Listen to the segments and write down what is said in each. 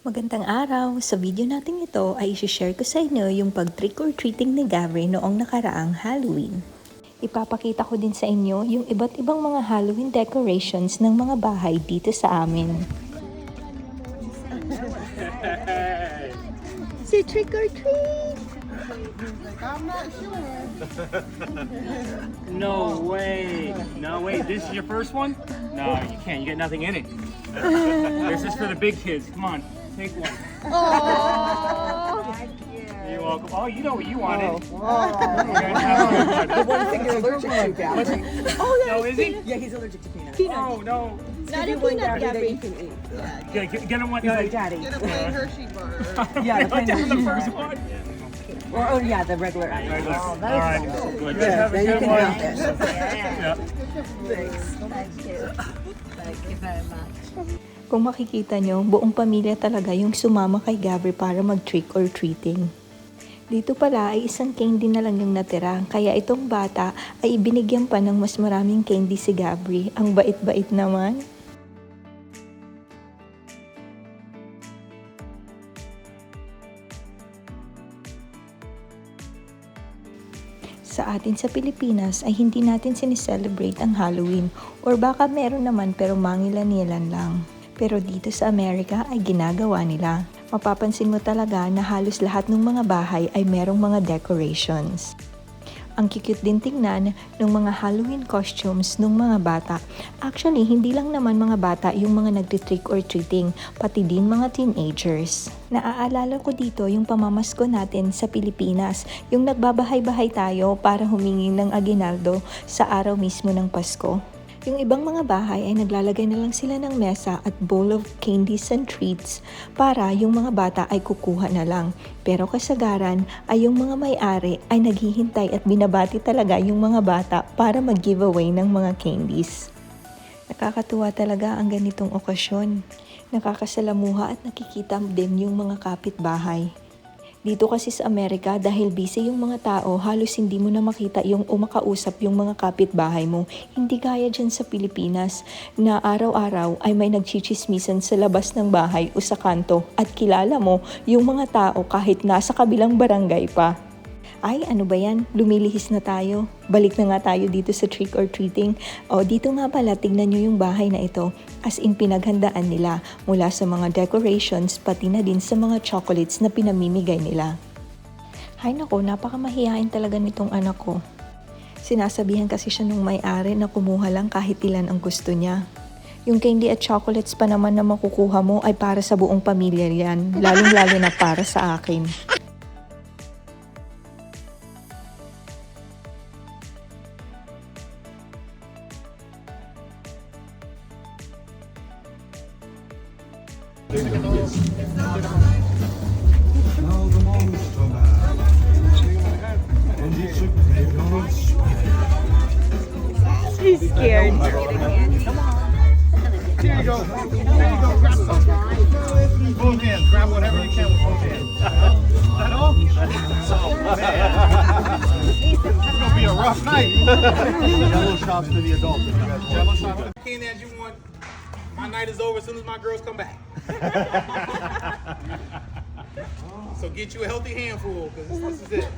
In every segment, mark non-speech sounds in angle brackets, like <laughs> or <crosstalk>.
Magandang araw! Sa video natin ito ay isi-share ko sa inyo yung pag-trick or treating ni Gabri noong nakaraang Halloween. Ipapakita ko din sa inyo yung iba't ibang mga Halloween decorations ng mga bahay dito sa amin. Si trick or treat! No way. No way. This is your first one? No, you can't. You get nothing in it. <laughs> this is for the big kids. Come on, take one. You're welcome. Oh, you know what you wanted. <laughs> The one thing you're allergic to, Gabby. no, is he? Yeah, he's allergic to peanuts. Oh no. Not a One peanut, Gabby that you Gabby. can eat. Get, get, get him one. He's like, Daddy. Yeah, <laughs> Yeah, the that was the plain first one. Or, oh, yeah, the regular All apple. right. Good. Good. Have a Now you good can one. have this. Yeah. Kung makikita nyo, buong pamilya talaga yung sumama kay Gabri para mag-trick or treating. Dito pala ay isang candy na lang yung natira, kaya itong bata ay ibinigyan pa ng mas maraming candy si Gabri. Ang bait-bait naman. Sa atin sa Pilipinas ay hindi natin sineselebrate ang Halloween or baka meron naman pero mangilan-nilan lang. Pero dito sa Amerika ay ginagawa nila. Mapapansin mo talaga na halos lahat ng mga bahay ay merong mga decorations. Ang cute din tingnan ng mga Halloween costumes ng mga bata. Actually, hindi lang naman mga bata yung mga nagtitrick or treating, pati din mga teenagers. Naaalala ko dito yung pamamasko natin sa Pilipinas, yung nagbabahay-bahay tayo para humingi ng aginaldo sa araw mismo ng Pasko. Yung ibang mga bahay ay naglalagay na lang sila ng mesa at bowl of candies and treats para yung mga bata ay kukuha na lang. Pero kasagaran ay yung mga may-ari ay naghihintay at binabati talaga yung mga bata para mag-giveaway ng mga candies. Nakakatuwa talaga ang ganitong okasyon. Nakakasalamuha at nakikita din yung mga kapitbahay. Dito kasi sa Amerika, dahil busy yung mga tao, halos hindi mo na makita yung umakausap yung mga kapitbahay mo. Hindi gaya dyan sa Pilipinas na araw-araw ay may nagchichismisan sa labas ng bahay o sa kanto at kilala mo yung mga tao kahit nasa kabilang barangay pa. Ay, ano ba yan? Lumilihis na tayo. Balik na nga tayo dito sa trick or treating. O, dito nga pala, tignan nyo yung bahay na ito. As in, pinaghandaan nila mula sa mga decorations, pati na din sa mga chocolates na pinamimigay nila. Hay nako, napakamahihain talaga nitong anak ko. Sinasabihan kasi siya nung may-ari na kumuha lang kahit ilan ang gusto niya. Yung candy at chocolates pa naman na makukuha mo ay para sa buong pamilya yan, lalong-lalo na para sa akin. He's scared. There you go. There you go. Grab some. Both hands. Grab whatever you can with both hands. Is that all? Oh, man. It's gonna be a rough night. Jello shots to the adults. Jello shots. Candy as you want. My night is over as soon as my girls come back. so get you a healthy handful, because this is it.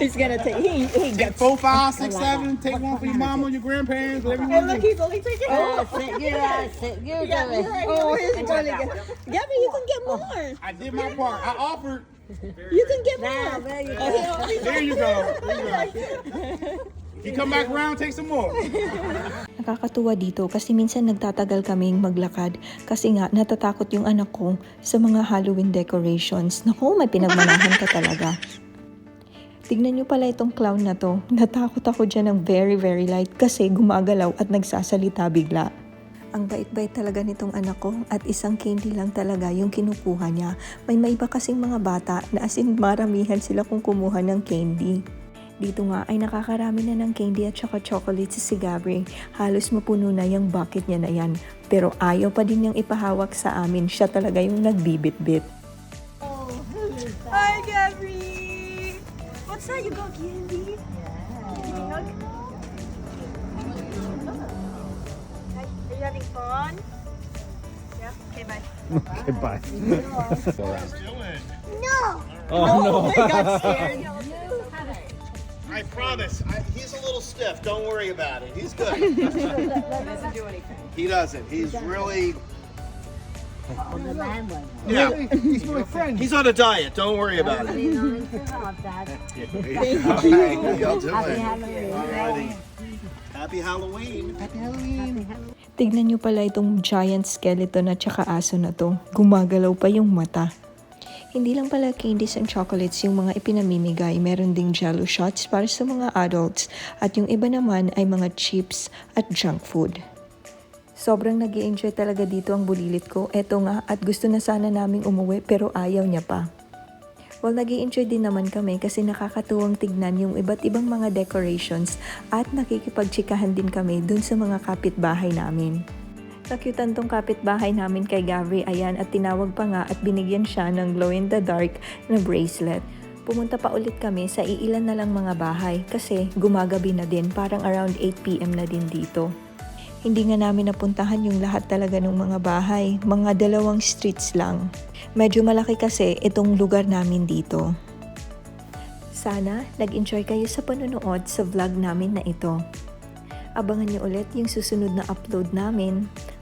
He's gonna take. He, he Take gets. four, five, six, seven. Take one for your mama, your grandparents, whatever you And want look, he's only taking. Oh, sit, you are, sit, you Yeah, it. Oh, he's going to get. Gabby, you can get oh, more. I did my part. I offered. You can get more. there you Oh, go. There you go. <laughs> You come back around, take some more. <laughs> Nakakatuwa dito kasi minsan nagtatagal kaming maglakad kasi nga natatakot yung anak ko sa mga Halloween decorations. Naku, may pinagmanahan ka talaga. Tignan nyo pala itong clown na to. Natakot ako dyan ng very very light kasi gumagalaw at nagsasalita bigla. Ang bait-bait talaga nitong anak ko at isang candy lang talaga yung kinukuha niya. May may iba kasing mga bata na as in maramihan sila kung kumuha ng candy. Dito nga ay nakakarami na ng candy at saka chocolates si Gabri. Halos mapuno na yung bucket niya na yan. Pero ayaw pa din niyang ipahawak sa amin. Siya talaga yung nagbibit-bit. Hi, Gabby. What's that? You got candy? Yeah. Are you having fun? Okay, bye. Okay, bye. <laughs> Oh, he <laughs> got scared. <laughs> I promise. I, he's a little stiff. Don't worry about it. He's good. <laughs> doesn't do anything. he doesn't. He's really. The man one. Yeah. <laughs> He's my friend. He's on a diet. Don't worry about it. <laughs> Y'all do Happy it. Halloween. Alrighty. Happy Halloween. Happy Halloween. Tignan nyo pala itong giant skeleton at saka aso na to. Gumagalaw pa yung mata. Hindi lang pala candies and chocolates yung mga ipinamimigay. Meron ding jello shots para sa mga adults. At yung iba naman ay mga chips at junk food. Sobrang nag enjoy talaga dito ang bulilit ko. Eto nga at gusto na sana naming umuwi pero ayaw niya pa. Well, nag enjoy din naman kami kasi nakakatuwang tignan yung iba't ibang mga decorations at nakikipagtsikahan din kami dun sa mga kapitbahay namin. Nakyutan tong kapitbahay namin kay Gavri ayan at tinawag pa nga at binigyan siya ng glow in the dark na bracelet. Pumunta pa ulit kami sa iilan na lang mga bahay kasi gumagabi na din parang around 8pm na din dito. Hindi nga namin napuntahan yung lahat talaga ng mga bahay, mga dalawang streets lang. Medyo malaki kasi itong lugar namin dito. Sana nag-enjoy kayo sa panonood sa vlog namin na ito. Abangan niyo ulit yung susunod na upload namin.